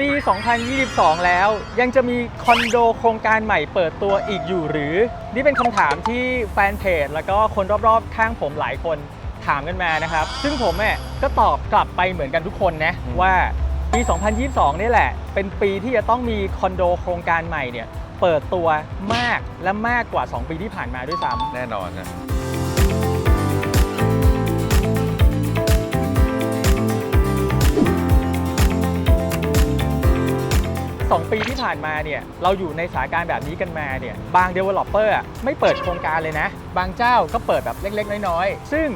ปี 2022 แล้วยังจะมีคอนโดโครงการใหม่เปิดตัวอีกอยู่หรือ นี่เป็นคำถามที่แฟนเพจแล้วก็คนรอบๆ ข้างผมหลายคนถามกันมานะครับ ซึ่งผมเนี่ยก็ตอบกลับไปเหมือนกันทุกคนนะอืมว่าปี 2022 นี่แหละ เป็นปีที่จะต้องมีคอนโดโครงการใหม่เนี่ยเปิดตัวมากและมากกว่า 2 ปีที่ผ่านมาด้วยซ้ำแน่นอนนะ 2 ปีที่ผ่านมาเนี่ยเราอยู่ในสถานการณ์แบบนี้กันมาเนี่ยบาง Developer อะไม่เปิดโครงการเลยนะ บางเจ้าก็เปิดแบบเล็กๆ น้อยๆ ซึ่ง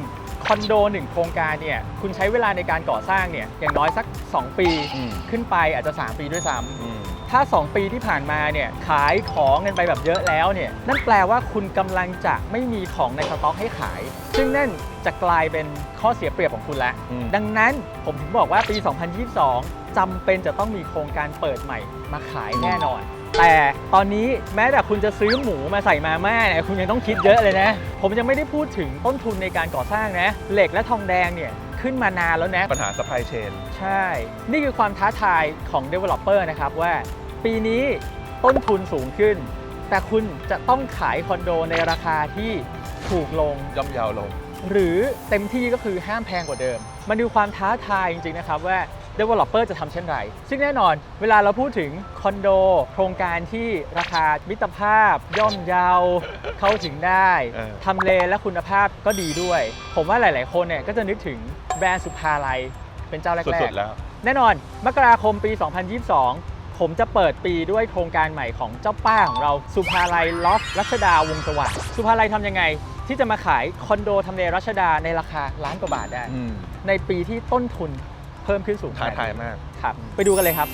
คอนโด1โครงการเนี่ยคุณใช้เวลาในการก่อสร้างเนี่ยอย่างน้อยสัก 2 ปีอืมขึ้นไปอาจจะ 3 ปีด้วยซ้ำอืมถ้า 2 ปีที่ผ่านมาเนี่ยขายของกันไปแบบเยอะแล้วเนี่ยนั่นแปลว่าคุณกำลังจะไม่มีของในสต็อกให้ขาย ซึ่งนั่นจะกลายเป็นข้อเสียเปรียบของคุณแล้ว อืม ดังนั้นผมถึงบอกว่าปี 2022จำเป็นจะต้องมีโครงการเปิดใหม่มาขายแน่นอน แต่ตอนนี้แม้แต่คุณจะซื้อหมูมาใส่มาม่าเนี่ยคุณยังต้องคิดเยอะเลยนะ ผมยังไม่ได้พูดถึงต้นทุนในการก่อสร้างนะ เหล็กและทองแดงเนี่ยขึ้นมานานแล้วนะ ปัญหา supply chain ใช่ นี่คือความท้าทายของ Developer นะครับว่า ปีนี้ต้นทุนสูงขึ้น แต่คุณจะต้องขายคอนโดในราคาที่ ถูกลง ย่อมเยาวลง หรือเต็มที่ก็คือห้ามแพงกว่าเดิม มันดูความท้าทายจริง ๆ นะครับว่า Developer จะทำเช่นไร ซึ่งแน่นอน เวลาเราพูดถึงคอนโด โครงการที่ราคามิตรภาพ ย่อมเยาเข้าถึงได้เออ ทำเลและคุณภาพก็ดีด้วย ผมว่าหลาย ๆ คนเนี่ยก็จะนึกถึงแบรนด์สุภาลัยเป็นเจ้าแรกสุดๆๆแล้ว แน่นอน มกราคมปี 2022 ผมจะเปิดปีด้วยโครงการใหม่ของเจ้าป้าของเราสุภาลัยลอฟรัชดาวงศ์สว่างสุภาลัยทำยังไง ที่จะมาขายคอนโดทำเลรัชดาในราคาล้านกว่าบาทได้ อืมในปีที่ต้นทุนเพิ่มขึ้นสูงท้าขนดนี้ทายมาก ครับ ไปดูกันเลยครับ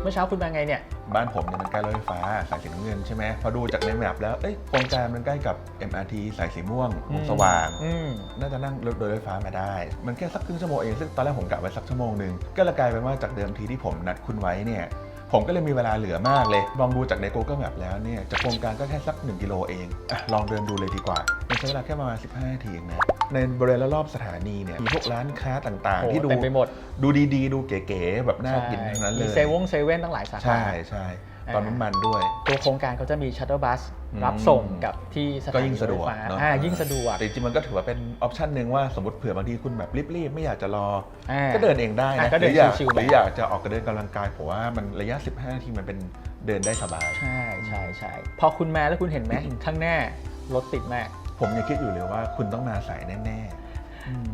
เมื่อเช้าคุณมาไงเนี่ย บ้านผมเนี่ยมันใกล้รถไฟฟ้าสายสีน้ำเงินใช่ไหมพอดูจากในแมปแล้วเอ้ยโครงการมันใกล้กับ MRT สายสีม่วงวงสว่าง อืม น่าจะนั่งรถโดยรถไฟฟ้ามาได้ มันแค่สักครึ่งชั่วโมงเอง ซึ่งตอนแรกผมกะไว้สักชั่วโมงหนึ่ง ก็เลยกลายเป็นว่าจากเดิมทีที่ผมนัดคุณไว้เนี่ย ผมก็เลยมีเวลาเหลือมากเลย ลองดูจากใน Google Map แล้วเนี่ยจากโครงการก็แค่สัก 1 กิโลเองอะลองเดินดูเลยดีกว่ามันใช้เวลาแค่ประมาณ 15 นาทีเองนะ ในบริเวณรอบๆสถานีเนี่ยมีพวกร้านค้าต่างโอ้ๆที่ดูเต็มไปหมด ดูดีๆ ดูเก๋ๆแบบน่ากินทั้งนั้นเลมียเซเว่นเซเว่นตั้งหลายสาขา ใช่ใช่ตอนน้ำมันด้วย ตัวโครงการเขาจะมีชัตเตอร์บัสอืมรับส่งกับที่สถานีก็ยิ่งสะดวกรถไฟฟ้าเนอะอ่ายิ่งสะดวกแต่จริงๆมันก็ถือว่าเป็นออปชันหนึ่งว่าสมมติเผื่อบางทีคุณแบบรีบๆ ไม่อยากจะรออ่าก็เดินเองได้อะนะก็เดินหรืออยากชิวๆหรือไปอยากจะออกกระเดินกำลังกายผมว่ามันระยะ 15 นาทีมันเป็นเดินได้สบาย ใช่ใช่ใช่พอคุณมาแล้วคุณเห็นไหมข้างหน้ารถติดมาก ผมยังคิดอยู่เลยว่าคุณต้องมาสายแน่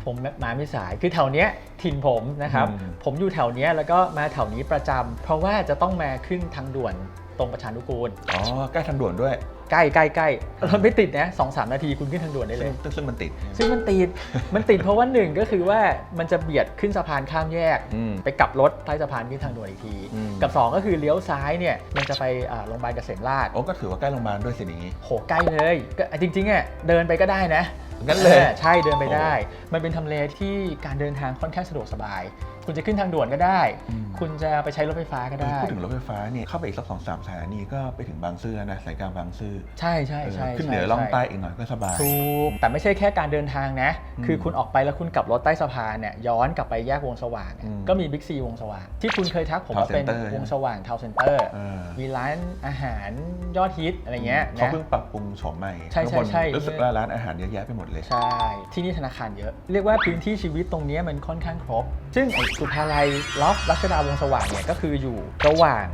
ผมมาไม่สายคือแถวเนี้ยถิ่นผมนะครับอืมผมอยู่แถวเนี้ยแล้วก็มาแถวนี้ประจำเพราะว่าจะต้องมาขึ้นทางด่วนตรงประชานุกูลๆอ๋อ ใกล้ทางด่วนด้วย ใกล้ใกล้ใกล้รถไม่ติดนะสองสามนาทีคุณขึ้นทางด่วนได้เลซึ่งยซึ่งมันติด ซึ่งมันติด มันติดเพราะว่าหนึ่งก็คือว่ามันจะเบียดขึ้นสะพานข้ามแยก อืมไปกลับรถใต้สะพานขึ้นทางด่วนอีกที อืม กับ2ก็คือเลี้ยวซ้ายเนี่ยมันจะไปอ่าโรงพยาบาลเกษมราษฎร์โอ้ก็ถือว่าใกล้โรงพยาบาลด้วยสินี้ โหใกล้เลยก็จริงๆอะเดินไปก็ได้นะงั้นเลย ออใช่เดินไปได้ มันเป็นทำเลที่การเดินทางค่อนข้างสะดวกสบายคุณจะขึ้นทางด่วนก็ได้ อืม คุณจะไปใช้รถไฟฟ้าก็ได้ พูดถึงรถไฟฟ้าเนี่ยเข้าไปอีกสักสองสามสถานีก็ไปถึงบางซื่อแล้วนะสายกลางบางซื่อใช่ใช่เออใช่ขึ้นเหนือช่ล่องใต้ช่อีกหน่อยก็สบาย ถูกแต่ไม่ใช่แค่การเดินทางนะ อืมคือคุณออกไปแล้วคุณกลับรถใต้สะพานเนี่ยย้อนกลับไปแยกวงสว่างเนี่ยอืมก็มีบิ๊กซีวงสว่าง ที่คุณเคยทักผมว่า Town เป็น Center วงสว่างทาวน์เซ็นเตอร์เออ มีร้านอาหารยอดฮิตอะไรเงี้ยเขานะ เพิ่งปรับปรุงโฉมใหม่ใช่ใช่ข้างบนใช่ รู้สึกว่าร้านอาหารเยอะแยะไปหมดเลย ใช่ ที่นี่ธนาคารเยอะ เรียกว่าพื้นที่ชีวิตตรงเนี้ยมันค่อนข้างครบ ซึ่งไอ้สุภาลัยล็อฟรัชดาวงศ์สว่างเนี่ยก็คืออยู่ระหว่าง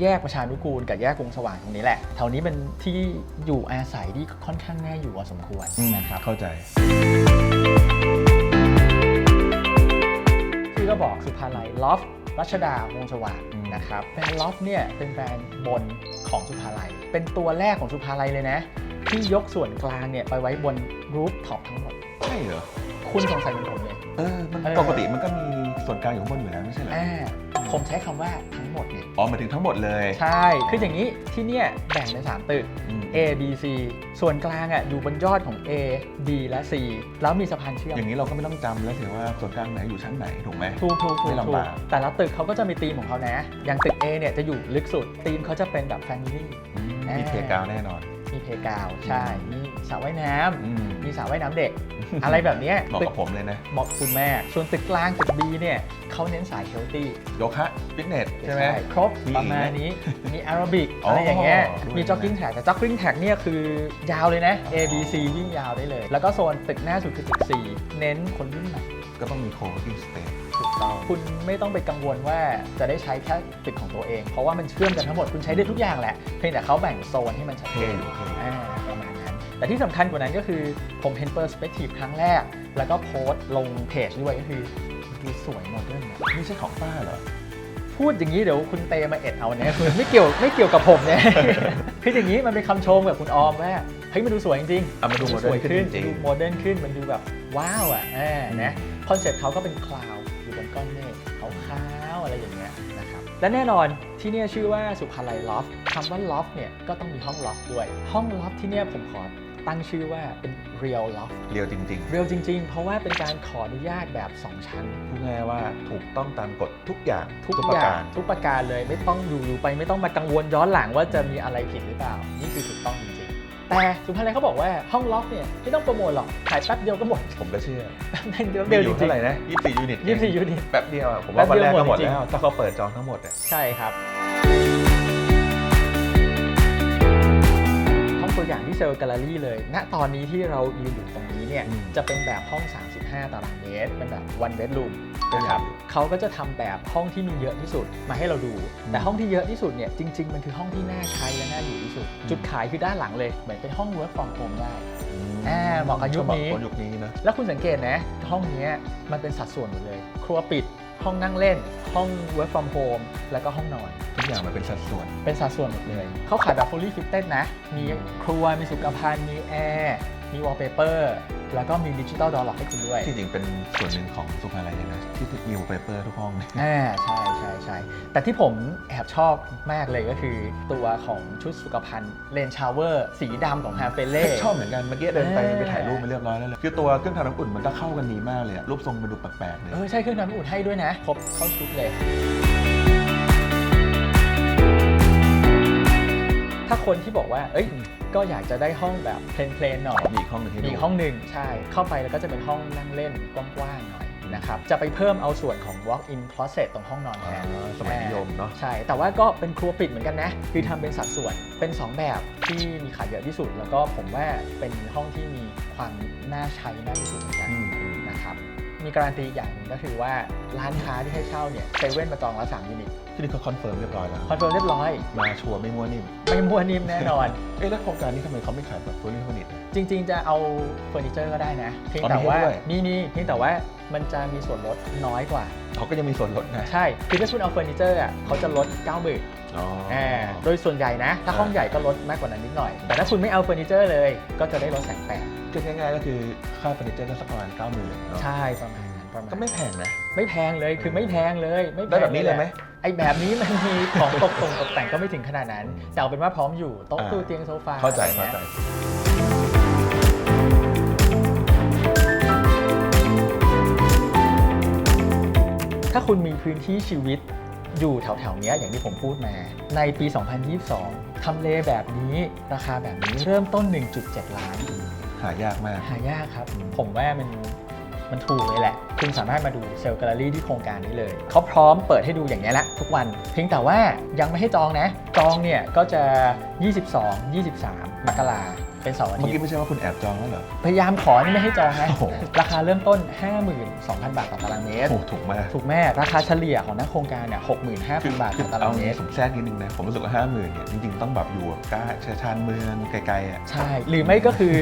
แยกประชานุกูลกับแยกวงสว่างตรงนี้แหละแถวนี้เป็นที่อยู่อาศัยที่ค่อนข้างน่าอยู่พอสมควรอืมนะครับ เข้าใจที่ก็บอกสุภาลัยล็อฟรัชดาวงศ์สว่างอืมนะครับแบรนด์ล็อฟเนี่ยเป็นแบรนด์บนของสุภาลัย เป็นตัวแรกของสุภาลัยเลยนะ ที่ยกส่วนกลางเนี่ยไปไว้บนรูฟท็อปทั้งหมด ใช่เหรอ คุณสงสัยเหมือนผมเลยเออมันเออปกติมันก็มี ส่วนกลางอยู่ข้างบนอยู่แล้วไม่ใช่เหรออ่าผมใช้คำว่าทั้งหมดเนี่ย อ๋อหมายถึงทั้งหมดเลย ใช่ คืออย่างนี้ที่เนี่ยแบ่งเป็น 3 ตึก อืม A B C ส่วนกลางอะอยู่บนยอดของ A B และ C แล้วมีสะพานเชื่อมอย่างนี้เราก็ไม่ต้องจำแล้วสิว่าส่วนกลางไหนอยู่ชั้นไหนถูกไหม ถูกถูกถูไม่กลำถูกบากแต่ละตึกเขาก็จะมีธีมของเขานะ อย่างตึก A เนี่ยจะอยู่ลึกสุด ธีมเขาจะเป็นแบบ Family อืมอ่ามีมีเพกาวแน่นอน มีเพกาว ใช่ มีสระว่ายน้ำ อืมมีสระว่ายน้ำเด็ก อะไรแบบเนี้ยเหมาะตึกับผมเลยนะเหมาะกับคุณแม่ ส่วนตึกกลางตึก B เนี่ยเขาเน้นสายเฮลตี้โยคะฟิตเนสใช่ไหมครบมีประมาณอีกไหมนี้มีแอโรบิกอ๋อออะไรอย่างเงี้ยด้วยมี jogging tag แต่ jogging tag เนี่ยคือยาวเลยนะ A B C วิ่งยาวได้เลย แล้วก็โซนตึกหน้าสุดคือตึก 4 เน้นคนรุ่นใหม่ก็ต้องมีโควิงสเตทถูกต้องคุณไม่ต้องไปกังวลว่าจะได้ใช้แค่ตึกของตัวเอง เพราะว่ามันเชื่อมกันทั้งหมดคุณใช้ได้ทุกอย่างแหละเพียงแต่เขาแบ่งโซนให้มันชัดเจเท่น แต่ที่สำคัญกว่านั้นก็คือผมเห็นเปอร์สเปกทีฟครั้งแรก แล้วก็โพสต์ลงเพจด้วยก็คือดูสวยโมเดิร์นอะไม่ใช่ของป้าเหรอพูดอย่างนี้เดี๋ยวคุณเตมาเอ็ดเอาเนี่ยคือไม่เกี่ยวไม่เกี่ยวกับผมเนี่ยคืออย่างนี้มันเป็นคำชมกับคุณออมว่าเฮ้ยมันดูสวยจริงๆเอามาดูสวย modern ขึ้นขึ้นจริงๆดูโมเดิร์นขึ้นมันดูแบบว้าวอะอ่านะคอนเซ็ปต์เขาก็เป็นคลาวด์อยู่บนก้อนเมฆขาวๆอะไรอย่างเงี้ยนะครับและแน่นอนที่เนี่ยชื่อว่าสุภาลัยลอฟคำว่าลอฟเนี่ยก็ต้องมีห้องลอฟด้วย ห้องลอฟที่เนี่ยผมขอ ตั้งชื่อว่าเป็น real loft เรียวจริง เรียลจริง ๆ เพราะว่าเป็นการขออนุญาตแบบ 2 ชั้น ๆ พูดง่ายๆว่าถูกต้องตามกฎทุกอย่างทุกปอระย่างการ ทุกประการเลยไม่ต้องอยู่อยู่ไปไม่ต้องมากังวลย้อนหลังว่าจะมีอะไรผิดหรือเปล่า นี่คือถูกต้องจริงๆ แต่สุภาลัยเขาบอกว่าห้องล็อกเนี่ยไม่ต้องโปรโมทหรอกขายแป๊บเดียวก็หมดผมก็เชื่อแป๊บเดียวมีเดียวอจยู่ริเท่างไหร่นะ24ยูนิตยี่สิบสี่ยูนิต แป๊บเดียวอะผมว่าวันแรกก็หมดแป๊บเดียวหมดจริงแล้วถ้าเขาเปิดจองทั้งหมดอะ ใช่ครับ ตัวอย่างที่เซลล์แกลเลอรี่เลย ณ ตอนนี้ที่เรายืนอยู่ตรงนี้เนี่ยจะเป็นแบบห้อง 35 ตารางเมตร เป็นแบบ one bedroom นะครับ เขาก็จะทำแบบห้องที่มีเยอะที่สุดมาให้เราดูแต่ห้องที่เยอะที่สุดเนี่ย จริง ๆ มันคือห้องที่น่าใช้และน่าอยู่ที่สุดจุดขายคือด้านหลังเลย เหมือนเป็นห้อง work from home ได้ อ่าเหมาะกับยุคนี้ เหมาะกับยุคนี้นะ แล้วคุณสังเกตนะ ห้องเนี้ยมันเป็นสัดส่วนหมดเลย ครัวปิด ห้องนั่งเล่น ห้อง work from home แล้วก็ห้องนอนทุ กอย่างมันเป็นสัดส่วน เป็นสัดส่วนหมดเลย เขาขายแบบ fully fitted นะ มีครัว มีสุขภัณฑ์ มีแอร์ มี wallpaper แล้วก็มีดิจิตอลดอลล็อกให้คุณด้วย ที่จริงเป็นส่วนหนึ่งของสุภาลัยเลยนะ ที่มีวอลเปเปอร์ทุกห้องอ่าใช่ใช่ใช่แต่ที่ผมแอบชอบมากเลยก็คือ ตัวของชุดสุขภัณฑ์เลนชาวเวอร์สีดำของฮาเฟเล่ชอบเหมือนกัน เมื่อกี้เดินไปเออไปถ่ายรูปมาเรียบร้อยแล้วเลยคือตัวเครื่องทำน้ำอุ่นมันก็เข้ากันดีมากเลยอะรูปทรงมันดูแปลกๆเลยเออใช่เครื่องทำน้ำอุ่นให้ด้วยนะครบเข้าชุดเลย ถ้าคนที่บอกว่า เอ้ย ก็อยากจะได้ห้องแบบเพลนๆหน่อยมีอีกห้องหนึ่งให้มีดูอีกห้องหนึ่งใช่ เข้าไปแล้วก็จะเป็นห้องนั่งเล่นกว้างๆหน่อยนะครับ จะไปเพิ่มเอาส่วนของ walk-in closet ตรงห้องนอนแทนอ่าสมัยนิยมเนาะ ใช่ แต่ว่าก็เป็นครัวปิดเหมือนกันนะ คือทำเป็นสัดส่วน เป็น 2 แบบที่มีขายเยอะที่สุด แล้วก็ผมว่าเป็นห้องที่มีความน่าใช้มากที่สุดเหมือนกัน อืมอืมนะครับ มีการันตีอย่างหนึ่งก็คือว่าร้านค้าที่ให้เช่าเนี่ยเซเว่นมาจองละ3ยูนิตที่นี่เขาคอนเฟิร์มเรียบร้อยแล้วคอนเฟิร์มเรียบร้อย มาชัวร์ไม่มั่วนิ่มไม่มั่วนิ่มแน่นอน เอ๊ะแล้วโครงการนี้ทำไมเขาไม่ขายแบบ fully furnished อะจริง ๆ จะเอาเฟอร์นิเจอร์ก็ได้นะเพียงอ๋อแต่มีให้ว่าด้วยมีมีเพียงแต่ว่ามันจะมีส่วนลดน้อยกว่าเขาก็ยังมีส่วนลดนะใช่คือถ้าคุณเอาเฟอร์นิเจอร์อะเขาจะลด9 0 0 0 0 อ๋ออ่าโดยส่วนใหญ่นะ ถ้าอ่าห้องใหญ่ก็ลดมากกว่านั้นนิดหน่อย แต่ถ้าคุณไม่เอาเฟอร์นิเจอร์เลย ก็จะได้ลดแสนแปดคือง่ายๆก็คือค่าเฟอร์นิเจอร์ก็สักประมาณ9 0,000เนาะใช่ประมาณนั้นประมาณก็ไม่แพงนะ ไม่แพงเลยคือไม่แพงเลยไม่แพงได้แบบนี้เลยไหม ไอ้แบบนี้มันมีของตกตรงตกแต่งก็ไม่ถึงขนาดนั้น แต่เอาเป็นว่าพร้อมอยู่โต๊ะอ่า ตู้เตียงโซฟาเข้าใจอะไรเข้างี้ยใจถ้าคุณมีพื้นที่ชีวิต อยู่แถวๆเนี้ยอย่างที่ผมพูดมา ในปี 2022 ทำเลแบบนี้ราคาแบบนี้เริ่มต้น 1.7 ล้าน หายากมาก หายากครับ ผมว่ามันมันถูกเลยแหละ คุณสามารถมาดูเซลล์แกลเลอรี่ที่โครงการนี้เลย เขาพร้อมเปิดให้ดูอย่างนี้ยแหละทุกวัน เพียงแต่ว่ายังไม่ให้จองนะ จองเนี่ยก็จะ 22 23 มกรา เป็นเสาร์อาเมื่อทิตกี้ย์ไม่ใช่ว่าคุณแอบจองแล้วเหรอ พยายามขอนี่ไม่ให้จองนะโอ้โห ราคาเริ่มต้น 52,000 บาทต่อตารางเมตร โอ้ถูกมากถูกแม่ราคาเฉลี่ยของนักโครงการเนี่ย65,000 บาทคืต่อตารางเมตร ผมแทรกนิดนึงนะ ผมรู้สึกว่าห้าหมื่นเนี่ยจริงๆต้องแบบอยู่ใกล้ชานเมืองไกลๆอะ ใช่ หรือไม่ก็คือ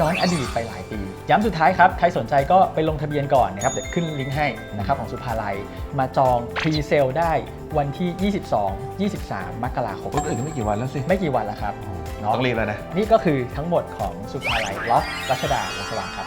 ย้อนอดีตไปหลายปี ย้ำสุดท้ายครับ ใครสนใจก็ไปลงทะเบียนก่อนนะครับ เดี๋ยวขึ้นลิงก์ให้นะครับของสุภาลัย มาจองพรีเซลได้ วันที่ 22 23 มกราคม ก็อีกไม่กี่วันแล้วสิ ไม่กี่วันแล้วครับเนาะต้องรีบแล้วนะ นี่ก็คือทั้งหมดของสุภาลัยล็อกรัชดาลัชวังครับ